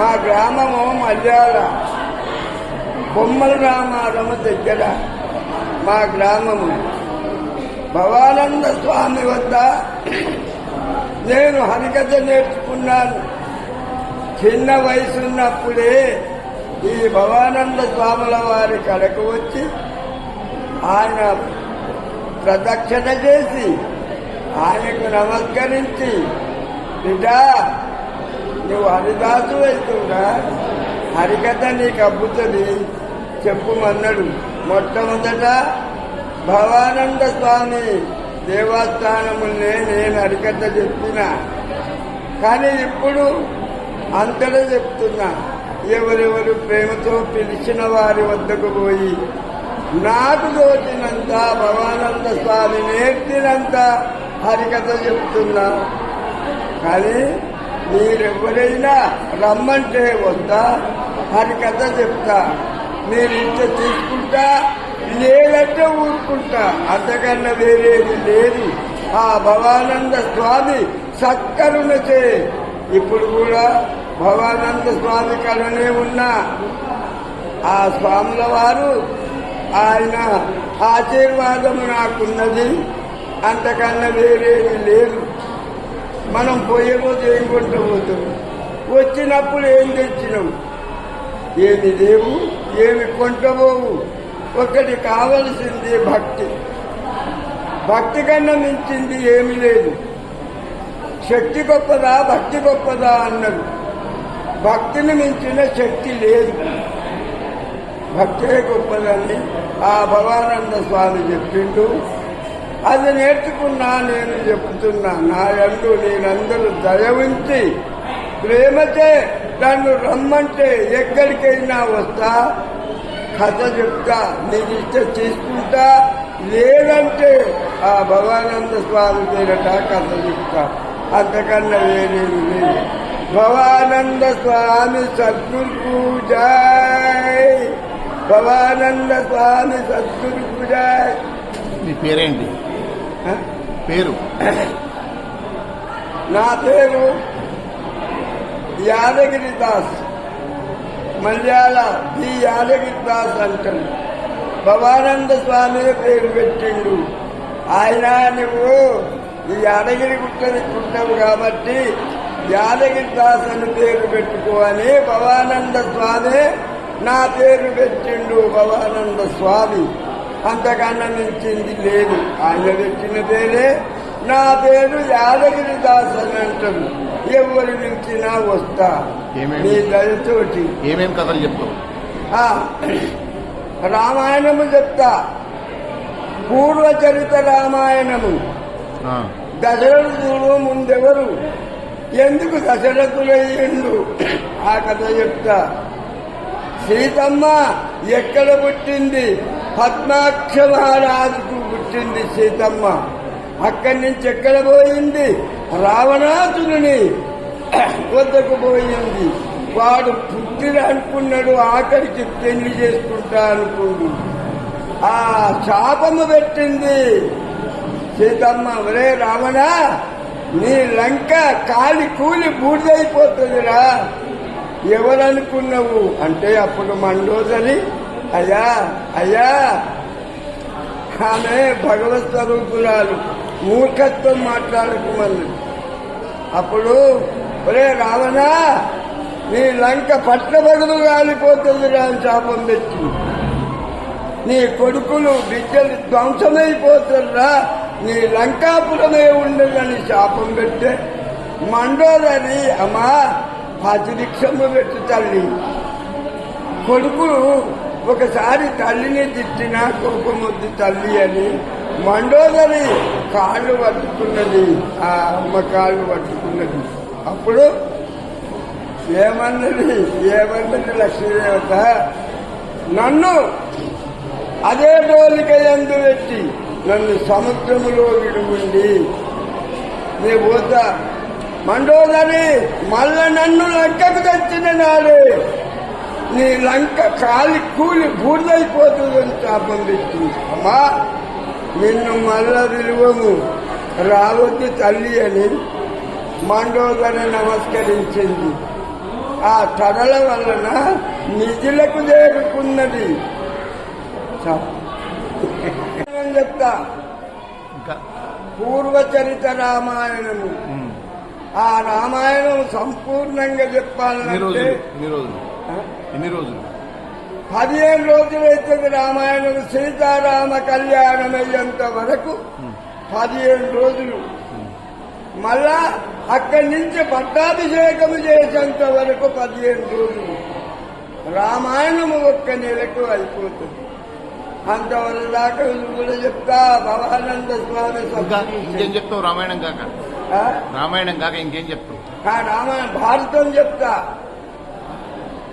మా గ్రామము మల్యాల బొమ్మల రామారము దగ్గర మా గ్రామము. భవానంద స్వామి వద్ద నేను హరికథ నేర్చుకున్నాను. చిన్న వయసున్నప్పుడే ఈ భవానంద స్వాముల వారి కడకు వచ్చి ఆయన ప్రదక్షిణ చేసి ఆయనకు నమస్కరించి బిడ్డా నువ్వు హరిదాసు అవుతుందా హరికథ నీకు అబ్బుతుంది. చెప్పుమన్నాడు. మొట్టమొదట భవానంద స్వామి దేవస్థానమునే నేను హరికథ చెప్పిన. కానీ ఇప్పుడు అంతటా చెప్తున్నా. ఎవరెవరు ప్రేమతో పిలిచిన వారి వద్దకు పోయి నాకు తోచినంత భవానంద స్వామి నేర్చినంత హరికథ చెప్తున్నా. కానీ మీరెవరైనా రమ్మంటే వద్దా? హరికథ చెప్తా. మీరు ఇంత తీసుకుంటా? లేదంటే ఊరుకుంటా. అంతకన్నా వేరేది లేదు. ఆ భవానంద స్వామి సత్కరుణచే ఇప్పుడు కూడా భవానంద స్వామి కలనే ఉన్నా. ఆ స్వాముల వారు ఆయన ఆశీర్వాదము నాకున్నది. అంతకన్నా వేరేది లేదు. మనం పోయే రోజు ఏం కొంట వచ్చినప్పుడు ఏం తెచ్చినాం? ఏమి లేవు ఏమి కొంటబోవు? ఒకటి కావలసింది భక్తి. భక్తి కన్నా మించింది ఏమి లేదు. శక్తి గొప్పదా భక్తి గొప్పదా అన్నది భక్తిని మించిన శక్తి లేదు. భక్తే గొప్పదని ఆ భవానంద స్వామి చెప్పిండు. అది నేర్చుకున్నా నేను చెప్తున్నా. నా ఎందు నేనందరూ దయ ఉంచి ప్రేమచే నన్ను రమ్మంటే ఎక్కడికైనా వస్తా. కథ చెప్తా నీకు ఇష్టం తీసుకుంటా లేదంటే ఆ భవానంద స్వామి పేరట కథ చెప్తా. అంతకన్నా వేరేది లేదు. భవానంద స్వామి సద్గురు పూజ భవానంద స్వామి సద్గురు పూజ మీ పేరేంటి? పేరు? నా పేరు యాదగిరి దాస్. మలయాళ ఈ యాదగిరి దాస్ అంటాడు భవానంద స్వామి పేరు పెట్టిండు. ఆయన నువ్వు ఈ యాదగిరి గుట్టని పుట్టావు కాబట్టి యాదగిరి దాస్ అని పేరు పెట్టుకో అని భవానంద స్వామి నా పేరు పెట్టిండు భవానంద స్వామి. అంతకన్నా మించింది లేదు. ఆయన పెట్టిన పేరే నా పేరు యాదగిరి దాస్ అని అంటాడు ఎవరి మించినా వస్తా. ఏమేమి? నీ దయతోటి. ఏమేం కథలు చెప్తావు? రామాయణము చెప్తా. పూర్వచరిత రామాయణము. దశరథుడు ముందెవరు ఎందుకు దశరథులయ్యిండు ఆ కథ చెప్తా. సీతమ్మ ఎక్కడ పుట్టింది? పద్మాక్ష మహారాజుకు పుట్టింది సీతమ్మ. అక్కడి నుంచి ఎక్కడ పోయింది? రావణాసురుని వద్దకు పోయింది. వాడు పుట్టిన అనుకున్నాడు ఆఖరికి పెళ్ళి చేసుకుంటా అనుకుండు ఆ శాపము పెట్టింది. సీతమ్మ ఒరే రావణ నీ లంక కాలి కూలి బూడిదైపోతుందిరా. ఎవరనుకున్నావు? అంటే అప్పుడు మండోదరి అయ్యా అయ్యా. ఆమె భగవత్ స్వరూపురాలు మూర్ఖత్వం మాట్లాడుకోమని అప్పుడు ఒరే రావణా నీ లంక పట్టబడులు కాలిపోతుందిరా అని శాపం పెట్టి నీ కొడుకులు బిడ్డలు ధ్వంసమైపోతుండ్రా నీ లంకాపురమే ఉండదని శాపం పెట్టే. మండోదని అమ్మా పతిరిక్షము పెట్టు తల్లి. కొడుకులు ఒకసారి తల్లిని తిట్టిన కోపమొద్ది ముద్దు తల్లి అని మండోదరి కాళ్ళు పట్టుకున్నది ఆ అమ్మ కాళ్ళు పట్టుకున్నది. అప్పుడు ఏమన్నది? ఏమన్నది లక్ష్మీదేవత? నన్ను అదే డోలిక ఎందు పెట్టి నన్ను సముద్రములో విడుగుండి. నీ పోతా మండోదరి మళ్ళా నన్ను లెక్కకు తెచ్చిన నాడు నీ లంక కాలి కూలి బూడిదైపోతుందని శాపం పెట్టింది అమ్మా నిన్ను మళ్ళా విలువము రావద్దు తల్లి అని మండోదరి నమస్కరించింది. ఆ తడల వలన నిధులకు చేరుకున్నది. చెప్తా? పూర్వచరిత రామాయణము. ఆ రామాయణం సంపూర్ణంగా చెప్పాలంటే ఎన్ని రోజులు? పదిహేను రోజులు అవుతుంది రామాయణం. సీతారామ కళ్యాణం అయ్యేంత వరకు. పదిహేను రోజులు. మళ్ళా అక్కడి నుంచి పట్టాభిషేకం చేసేంత వరకు పదిహేను రోజులు. రామాయణము ఒక్క నెలకు అయిపోతుంది. అంతవరకు దాకా కూడా చెప్తా భవానంద స్వామి ఇంకా చెప్తావు రామాయణం కాక? రామాయణం కాక ఇంకేం చెప్తావు? రామాయణ భారతం చెప్తా.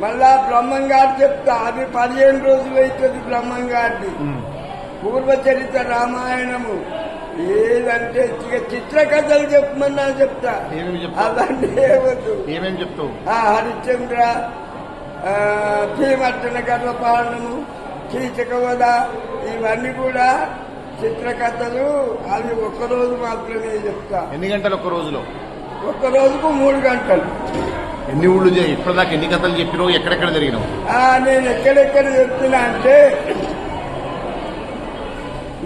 మళ్ళా బ్రహ్మంగారు చెప్తా అది పదిహేను రోజులు అవుతుంది బ్రహ్మంగారిది. ఉమ్. పూర్వచరిత రామాయణము. ఏదంటే ఇక చిత్రకథలు చెప్పమన్నా చెప్తా. అలాంటి ఏవద్దు ఏమేమి చెప్తావు? ఆ హరిశ్చంద్ర భీమర్జన గర్భపాలనము కీచకవద ఇవన్నీ కూడా చిత్రకథలు. అవి ఒక్కరోజు మాత్రమే చెప్తా. ఎన్ని గంటలు ఒక రోజులో? ఒక్క రోజుకు మూడు గంటలు. ఎన్ని ఊళ్ళు ఇప్పటిదాకా ఎన్ని కథలు చెప్పినావు ఎక్కడెక్కడ జరిగినావు? నేను ఎక్కడెక్కడ చెప్పినా అంటే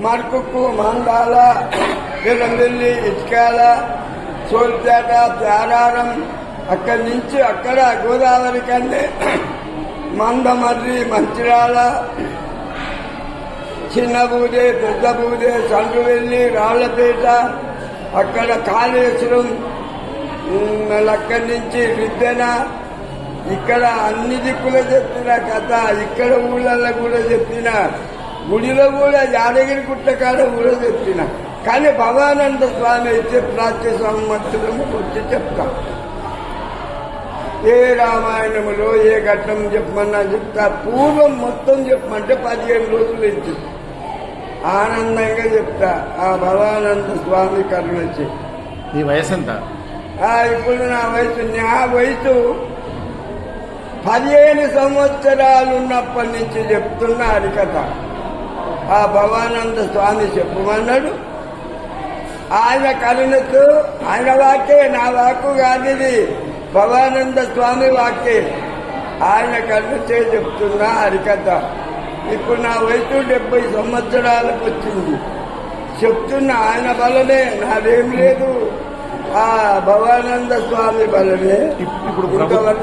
మరకుక్కు మందాల పిరంబెల్లి ఇటుకాల సోల్పేట ప్యారారం అక్కడి నుంచి అక్కడ గోదావరి కంటే మందమర్రి మంచిరాల చిన్న బూదే పెద్ద బూదే సండ్రువెల్లి రాళ్ళపేట అక్కడ కాళేశ్వరం మళ్ళీ అక్కడి నుంచి విద్యన? ఇక్కడ అన్ని దిక్కులు చెప్పిన కథ ఇక్కడ ఊళ్ళల్లో కూడా చెప్పిన. గుడిలో కూడా యాదగిరి గుట్ట కాడ కూడా చెప్పిన. కానీ భవానంద స్వామి అయితే ప్రాచ్య సంవత్సరం వచ్చి చెప్తా. ఏ రామాయణములో ఏ ఘట్టం చెప్పమన్నా చెప్తా. పూర్వం మొత్తం చెప్పమంటే పదిహేను రోజులు ఇచ్చి. ఆనందంగా చెప్తా. ఆ భవానంద స్వామి కరుణ నీ వయసు ఎంత ఇప్పుడు నా వయసు నా వయసు పదిహేను సంవత్సరాలు ఉన్నప్పటి నుంచి చెప్తున్న హరికథ ఆ భవానంద స్వామి చెప్పమన్నాడు. ఆయన కరుణతో ఆయన వాకే నా వాకు కాదు ఇది భవానంద స్వామి వాకే. ఆయన కరుణతో చెప్తున్నా హరికథ ఇప్పుడు నా వయసు డెబ్బై సంవత్సరాలకు వచ్చింది. చెప్తున్న ఆయన వలనే నాదేం లేదు. ఆ భవానంద స్వామి ఇప్- ఇప్పుడు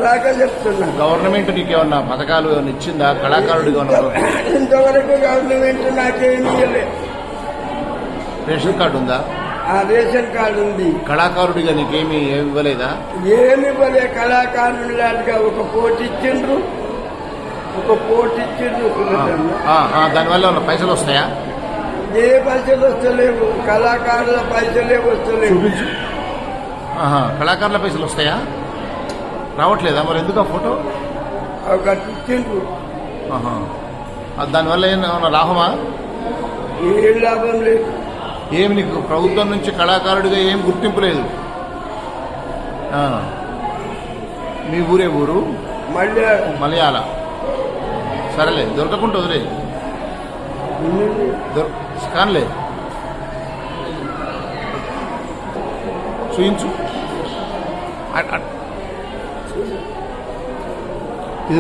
దాకా చెప్తున్నా. గవర్నమెంట్ నీకు ఏమన్నా పథకాలు ఏమన్నా ఇచ్చిందా? కళాకారుడిగా ఇంతవరకు గవర్నమెంట్ నాకేమీ రేషన్ కార్డు ఉందా? ఆ రేషన్ కార్డు ఉంది. కళాకారుడిగా నీకేమీ ఏమి ఇవ్వలేదా? ఏమి ఇవ్వలే కళాకారులు లాంటిగా ఒక పోటీ ఇచ్చిండ్రు. ఒక పోటీ ఇచ్చిండ్రు దానివల్ల పైసలు వస్తాయా? ఏ పైసలు వస్తలేవు. కళాకారుల పైసలే వస్తలేవు. కళాకారుల పైసలు వస్తాయా? రావట్లేదా? మరి ఎందుకు ఆ ఫోటో? దానివల్ల ఏమన్నా లాభమా? ఏం లాభం లేదు. ఏమి నీకు ప్రభుత్వం నుంచి కళాకారుడిగా ఏం గుర్తింపు లేదు. మీ ఊరే ఊరు? మలయాళ. సరేలే దొరకకుండా వదిలే. కానులే. చూయించు. ఇది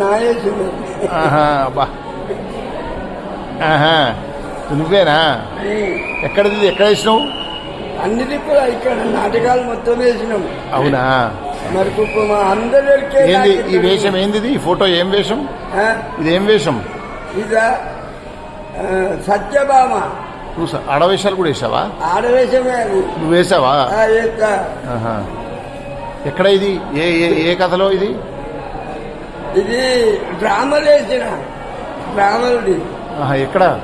నాయేసింది ఆహా అబ్బా. ఆహా నువ్వేనా? ఎక్కడిది? ఇది? ఎక్కడ వేసినావు? అన్ని దిక్కులు ఇక్కడ నాటకాలు మొత్తం వేసినాం. అవునా? మరి ఏంది? ఈ వేషం ఏంది? ఈ ఫోటో ఏం వేషం? ఇది ఏం వేషం? ఇదా? సత్యభామ. నువ్వు ఆడవేషాలు కూడా వేసావా? నువ్వు వేసావా. ఎక్కడ ఇది? ఏ ఏ- ఏ కథలో ఇది? ఇది డ్రామాలు వేసిన. డ్రామాలది ఆహా, ఎక్కడ?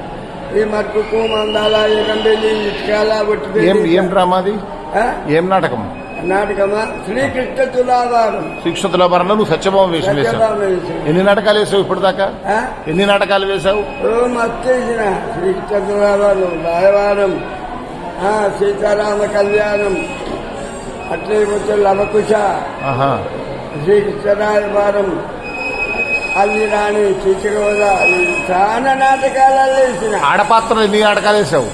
ఈ మట్టుకు మందాల ఏం ఏం డ్రామా అది? ఏం నాటకం? నాటకమా శ్రీకృష్ణ తులాభారం శిక్షతుల భరణలో నువ్వు వేషం సత్యభామ వేసిన ఎన్ని నాటకాలు వేసావు ఇప్పటిదాకా? ఆ? ఎన్ని నాటకాలు వేసావు మత్తేసిన. శ్రీకృష్ణ తులాభారం రాయవారం సీతారామ కళ్యాణం అట్లే కొంచెం లవకుశ శ్రీకృష్ణరాయవారం అల్లి రాణి చీచగోద చాలా నాటకాలలో వేసిన. ఆడపాత్రలు ఎన్ని నాటకాలు వేసావు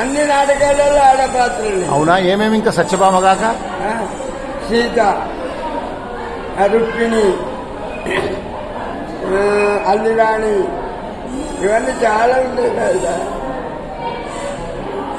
అన్ని నాటకాలలో ఆడపాత్రలు. అవునా? ఏమేమి ఇంకా సత్యభామ కాక సీత రుక్మిణి అల్లిరాణి ఇవన్నీ చాలా ఉంటాయి కదా.